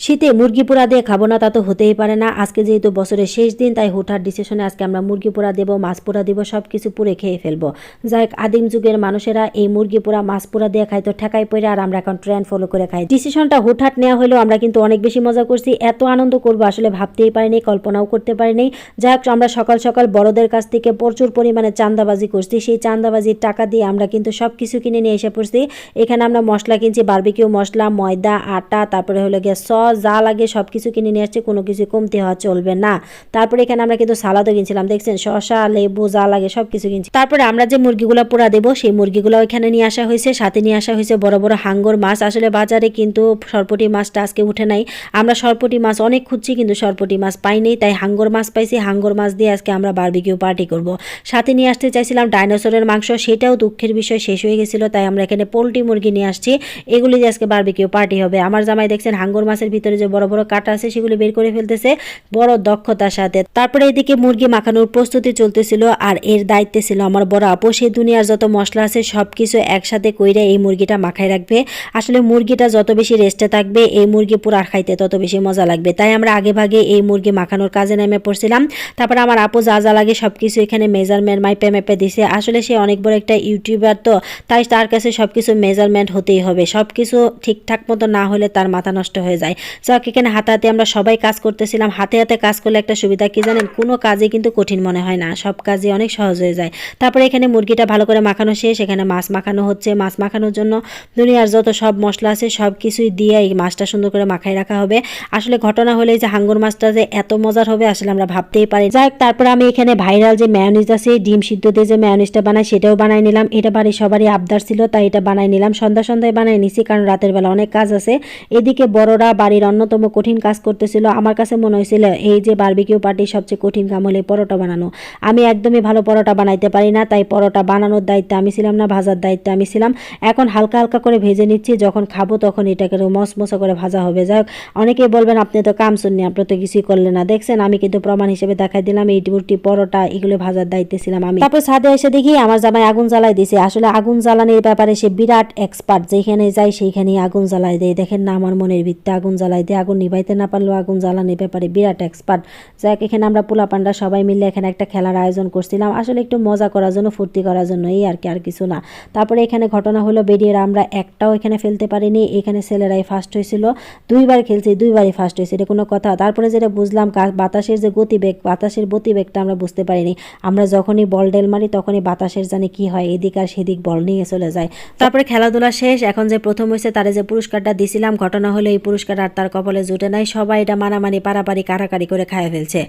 শীতে মুরগি পোড়া দিয়ে খাব না তা তো হতেই পারে না। আজকে যেহেতু বছরের শেষ দিন তাই হুঠার ডিসিশনে আজকে আমরা মুরগি পোড়া দেবো মাছ পোড়া দেবো সব কিছু পুড়ে খেয়ে ফেলব। যাই আদিম যুগের মানুষেরা এই মুরগি পোড়া মাছ পোড়া দিয়ে খাইতো ঠেকাই পড়ে আর আমরা এখন ট্রেন্ড ফলো করে খাই। ডিসিশনটা হুটহাট নেওয়া হলেও আমরা কিন্তু অনেক বেশি মজা করছি। এত আনন্দ করব আসলে ভাবতেই পারিনি কল্পনাও করতে পারিনি। যাই হোক, আমরা সকাল সকাল বড়দের কাছ থেকে প্রচুর পরিমাণে চান্দাবাজি করছি। সেই চান্দাবাজির টাকা দিয়ে আমরা কিন্তু সব কিছু কিনে নিয়ে এসে পড়ছি। এখানে আমরা মশলা কিনছি বারবিকিউ মশলা ময়দা আটা তারপরে হলো গিয়ে সস যা লাগে সব কিছু কিনে নিয়ে আসছি, কোনো কিছু কমতি হওয়া চলবে না। তারপরে এখানে আমরা কিন্তু সালাদও কিনছিলাম, দেখছেন? শসা, লেবু, যা লাগে সব কিছু কিনছি। তারপরে আমরা যে মুরগিগুলো পোড়া দেবো, সেই মুরগিগুলো এখানে নিয়ে আসা হয়েছে, সাথে নিয়ে আসা হয়েছে বড় বড় হাঙ্গর মাছ। আসলে বাজারে কিন্তু সরপটি মাছটা আজকে উঠে নাই। আমরা সরপটি মাছ অনেক খুঁজছি, কিন্তু সরপটি মাছ পাইনি তাই হাঙ্গর মাছ পাইছি। হাঙ্গর মাছ দিয়ে আজকে আমরা বারবিকিউ পার্টি করব। সাথে নিয়ে আসতে চাইছিলাম ডাইনোসরের মাংস, সেটাও দুঃখের বিষয়, শেষ হয়ে গেছিল, তাই আমরা এখানে পোলট্রি মুরগি নিয়ে আসছি। এগুলি দিয়ে আজকে বারবিকিউ পার্টি হবে। আমার জামাই দেখছেন হাঙ্গর মাছের ভিতরে যে বড় বড় কাটা আছে সেগুলো বের করে ফেলতেছে বড় দক্ষতার সাথে। তারপরে এদিকে মুরগি মাখানোর প্রস্তুতি চলতেছিল আর এর দায়িত্বে ছিল আমার বড় আপু। সেই দুনিয়ার যত মশলা আছে সব কিছু একসাথে কইরা এই মুরগিটা মাখায় রাখবে। আসলে মুরগিটা যত বেশি রেস্টে থাকবে, এই মুরগি পুরা খাইতে তত বেশি মজা লাগবে। তাই আমরা আগে ভাগে এই মুরগি মাখানোর কাজে নেমে পড়ছিলাম। তারপর আমার আপু যা যা লাগে সব কিছু এখানে মেজারমেন্ট মাইপে মেপে দিছে। আসলে সে অনেক বড় একটা ইউটিউবার তো, তাই তার কাছে সব কিছু মেজারমেন্ট হতেই হবে। সব কিছু ঠিকঠাক মতো না হলে তার মাথা নষ্ট হয়ে যায়। যাক, এখানে হাতে হাতে আমরা সবাই কাজ করতেছিলাম। হাতে হাতে কাজ করলে একটা সুবিধা, কি জানেন? কোনো কাজে কিন্তু কঠিন মনে হয় না। সব কাজে অনেক সহজ হয়ে যায়। তারপরে এখানে মুরগিটা ভালো করে মাখানো শেষ। এখানে মাছ মাখানো হচ্ছে। মাছ মাখানোর জন্য দুনিয়ার যত সব মশলা আছে, সব কিছুই দিয়ে এই মাছটা সুন্দর করে মাখাই রাখা হবে। আসলে ঘটনা হলে যে হাঙ্গর মাছটা যে এত মজার হবে, আসলে আমরা ভাবতেই পারি। যাই তারপরে আমি এখানে ভাইরাল যে ম্যায়োনিজ আছে, ডিম সিদ্ধ দিয়ে যে ম্যায়োনিজটা বানাই, সেটাও বানাই নিলাম। এটা বাড়ি সবারই আবদার ছিল, তাই এটা বানাই নিলাম। সন্ধ্যা সন্ধ্যায় বানাই নিছি, কারণ রাতের বেলা অনেক কাজ আছে। এদিকে বড়রা বাড়ির অন্যতম কঠিন কাজ করতেছিল। আমার কাছে মনে হয়েছিল, এই যে বারবিকিউ পার্টির সবচেয়ে কঠিন কাম হলে পরোটা বানানো। আমি একদমই ভালো পরোটা বানাইতে পারি না, তাই পরোটা বানানোর দায়িত্বে আমি ছিলাম না, ভাজার দায়িত্বে আমি ছিলাম। এখন হালকা হালকা করে ভেজে নিচ্ছি, যখন খাব তখন এটাকে মসমসা করে ভাজা হবে। যাই হোক অনেকেই বলবেন, আপনি তো কাম শুননি, আপনি তো কিছুই করলেন না। দেখছেন, আমি কিন্তু প্রমাণ হিসেবে দেখাই দিলাম, এই রুটি, পরোটা, এগুলো ভাজার দায়িত্বে ছিলাম আমি। তারপর ছাদে এসে দেখি, আমার জামাই আগুন জ্বালাই দিছে। আসলে আগুন জ্বালানির ব্যাপারে সে বিরাট এক্সপার্ট যেখানে যাই সেইখানেই আগুন জ্বালাই দেয়। দেখেন না, আমার মনের ভিত্তে আগুন জ্বালাই দেয় আগুন নিভাইতে না পারলেও আগুন জ্বালানির ব্যাপারে বিরাট এক্সপার্ট যাক এখানে আমরা পোলা পান্ডা সবাই মিলে এখানে একটা খেলার আয়োজন করছিলাম। আসলে একটু মজা করার জন্য, ফুর্তি করার জন্য এই আর কি, আর কিছু না। তারপরে এখানে ঘটনা হলো বেরিয়ে আমরা একটাও এখানে ফেলতে পারিনি। এখানে ছেলেরাই ফার্স্ট হয়েছিল। দুইবার খেলছি, দুইবারই ফার্স্ট হয়েছে, এটা কোনো কথা। তারপরে যেটা বুঝলাম বাতাসের যে গতিবেগ, বাতাসের গতিবেগটা আমরা বুঝতে পারিনি। আমরা যখনই বল ডেল মারি, তখনই বাতাসের জানি কি হয়, এদিক আর সেদিক বল নিয়ে চলে যায়। তারপরে খেলাধুলা শেষ, এখন যে প্রথম হয়েছে, তারে যে পুরস্কারটা দিছিলাম, ঘটনা হলো এই পুরস্কার আর তার কপালে জুটে নাই, সবাই এটা মারামারি পারাপারি, কারাকারি করে খায় ফেলছে।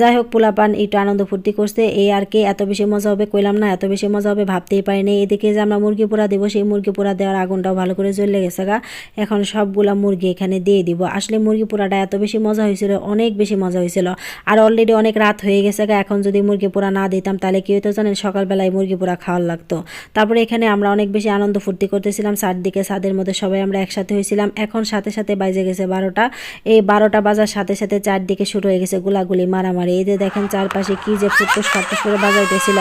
যাই হোক, পোলাপান একটু আনন্দ ফুর্তি করছে, এই আর কি, এত বেশি মজা হবে কইলাম না, এত বেশি মজা হবে ভাবতেই পারিনি। এদিকে যে আমরা মুরগি পোড়া দেবো, সেই মুরগি পোড়া দেওয়ার আগুনটাও ভালো করে জ্বলে গেছে গা। এখন সবগুলা মুরগি এখানে দিয়ে দিব। আসলে মুরগি পোড়াটা এত বেশি মজা হয়েছিল, অনেক বেশি মজা হয়েছিল। আর অলরেডি অনেক রাত হয়ে গেছে গা, এখন যদি মুরগি পোড়া না দিতাম, তাহলে কি হতো জানেন, সকালবেলায় মুরগি পোড়া খাওয়ার লাগতো। তারপরে এখানে আমরা অনেক বেশি আনন্দ ফুর্তি করতেছিলাম, চারদিকে, ছাদের মধ্যে সবাই আমরা একসাথে হয়েছিলাম। এখন সাথে সাথে বাইজে গেছে বারোটা। এই বারোটা বাজার সাথে সাথে চারদিকে শুরু হয়ে গেছে গোলাগুলি, মারামারি। এই যে দেখেন চারপাশে কি যে ফুটফুস ফাটফুস করে বাজাইতেছিল।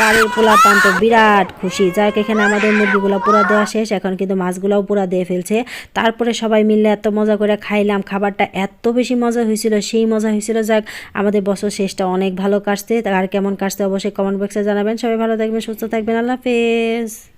বাড়ির পোলা পান বিরাট খুশি। যাই এখানে আমাদের মুরগিগুলো পুরা দেওয়া শেষ। এখন কিন্তু মাছগুলোও পুরা দিয়ে ফেলছে। তারপরে সবাই মিলে এত মজা করে খাইলাম। খাবারটা এত বেশি মজা হয়েছিল, সেই মজা হয়েছিল। যাক আমাদের বছর শেষটা অনেক ভালো কাটছে। আর কেমন কাটছে অবশ্যই কমেন্ট বক্সে জানাবেন। সবাই ভালো থাকবেন, সুস্থ থাকবেন। আল্লাহ হাফেজ।